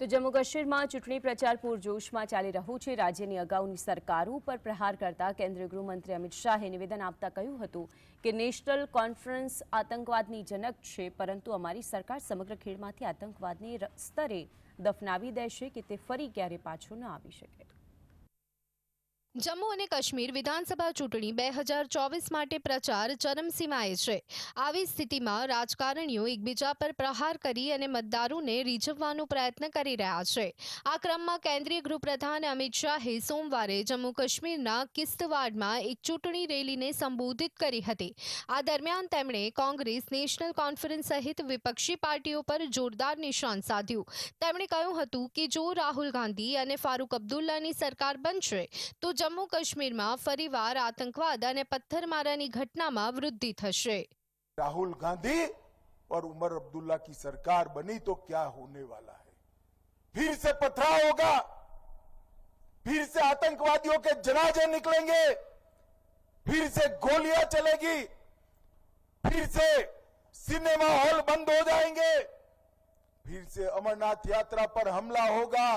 તો જમ્મુ કાશ્મીરમાં ચૂંટણી પ્રચાર પૂરજોશમાં ચાલી રહ્યું છે. રાજ્યની અગાઉની સરકારો ઉપર પ્રહાર કરતા કેન્દ્રીય ગૃહમંત્રી અમિત શાહે નિવેદન આપતા કહ્યું હતું કે નેશનલ કોન્ફરન્સ આતંકવાદની જનક છે, પરંતુ અમારી સરકાર સમગ્ર ખેડમાંથી આતંકવાદને સ્તરે દફનાવી દેશે કે તે ફરી ક્યારે પાછો ન આવી શકે. જમ્મુ અને કાશ્મીર વિધાનસભા ચૂંટણી બે હજાર ચોવીસ માટે પ્રચાર ચરમસીમાએ છે. આવી સ્થિતિમાં રાજકારણીઓ એકબીજા પર પ્રહાર કરી અને મતદારોને રીઝવવાનો પ્રયત્ન કરી રહ્યા છે. આ ક્રમમાં કેન્દ્રીય ગૃહપ્રધાન અમિત શાહે સોમવારે જમ્મુ કાશ્મીરના કિસ્તવાડમાં એક ચૂંટણી રેલીને સંબોધિત કરી હતી. આ દરમિયાન તેમણે કોંગ્રેસ નેશનલ કોન્ફરન્સ સહિત વિપક્ષી પાર્ટીઓ પર જોરદાર નિશાન સાધ્યું. તેમણે કહ્યું હતું કે જો રાહુલ ગાંધી અને ફારૂક અબ્દુલ્લાની સરકાર બનશે, તો જમ્મુ કાશ્મીરમાં ફરીવાર આતંકવાદ અને પથ્થરમારાની ઘટનામાં વૃદ્ધિ થશે राहुल गांधी और उमर अब्दुल्ला की सरकार बनी तो क्या होने वाला है फिर से पथराव होगा फिर से आतंकवादियों के जनाजे निकलेंगे फिर से गोलियां चलेगी फिर से सिनेमा हॉल बंद हो जाएंगे फिर से अमरनाथ यात्रा पर हमला होगा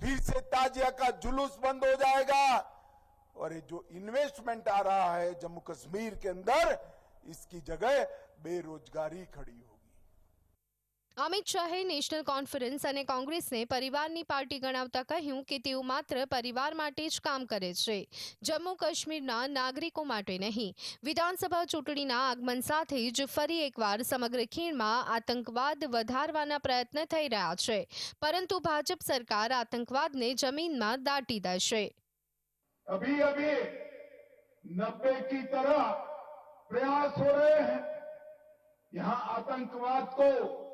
फिर से ताजिया का जुलूस बंद हो जाएगा और ये जो इन्वेस्टमेंट आ रहा है जम्मू कश्मीर के अंदर इसकी जगह बेरोजगारी खड़ी होगी અમિત શાહે નેશનલ કોન્ફરન્સ અને કોંગ્રેસને પરિવારની પાર્ટી ગણાવતા કહ્યું કે તેઓ માત્ર પરિવાર માટે જ કામ કરે છે જમ્મુ કાશ્મીરના નાગરિકો માટે નહીં વિધાનસભા ચૂંટણીના આગમન સાથે જ ફરી એકવાર સમગ્ર ખીણમાં આતંકવાદ વધારવાના પ્રયત્ન થઈ રહ્યા છે પરંતુ ભાજપ સરકાર આતંકવાદને જમીનમાં દાટી દેશે अभी अभी नब्बे की तरह प्रयास हो रहे हैं यहां आतंकवाद को फिर से मजबूत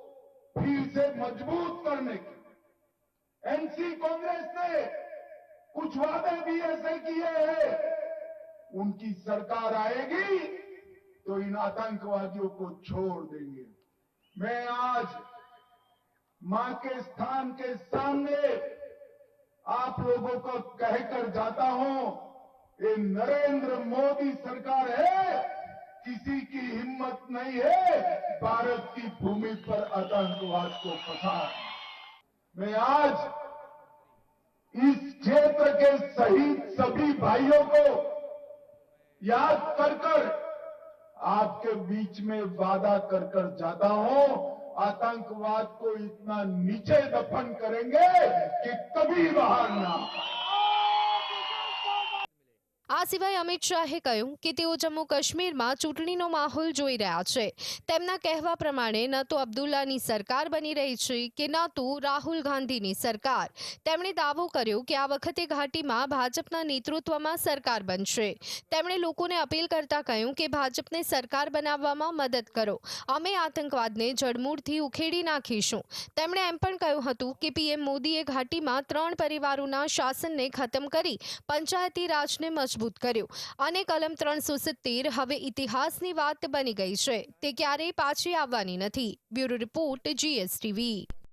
करने के। एनसी कांग्रेस ने कुछ वादे भी ऐसे किए हैं। उनकी सरकार आएगी तो इन आतंकवादियों को छोड़ देंगे। मैं आज माँ के स्थान के सामने आप लोगों को कहकर जाता हूँ, ये नरेंद्र मोदी सरकार है, किसी की हिम्मत नहीं है, भारत की भूमि पर आतंकवाद को फंसा मैं आज इस क्षेत्र के शहीद सभी भाइयों को याद कर कर आपके बीच में वादा कर कर जाता हूँ आतंकवाद को इतना नीचे दफन करेंगे कि कभी बाहर ना। આ સિવાય અમિત શાહે કહ્યું કે તેઓ જમ્મુ કાશ્મીરમાં ચૂંટણીનો માહોલ જોઈ રહ્યા છે. તેમના કહેવા પ્રમાણે, ન તો અબ્દુલ્લાની સરકાર બની રહી છે કે ન તો રાહુલ ગાંધીની સરકાર. તેમણે દાવો કર્યો કે આ વખતે ઘાટીમાં ભાજપના નેતૃત્વમાં સરકાર બનશે. તેમણે લોકોને અપીલ કરતા કહ્યું કે ભાજપને સરકાર બનાવવામાં મદદ કરો. અમે આતંકવાદને જડમૂળથી ઉખેડી નાખીશું. તેમણે એમ પણ કહ્યું હતું કે પીએમ મોદીએ ઘાટીમાં ત્રણ પરિવારોના શાસનને ખતમ કરી પંચાયતી રાજને મજબૂત કર્યું. અને કલમ ત્રણસો સિત્તેર હવે ઇતિહાસની વાત બની ગઈ છે. તે ક્યારેય પાછી આવવાની નથી. Bureau report GSTV.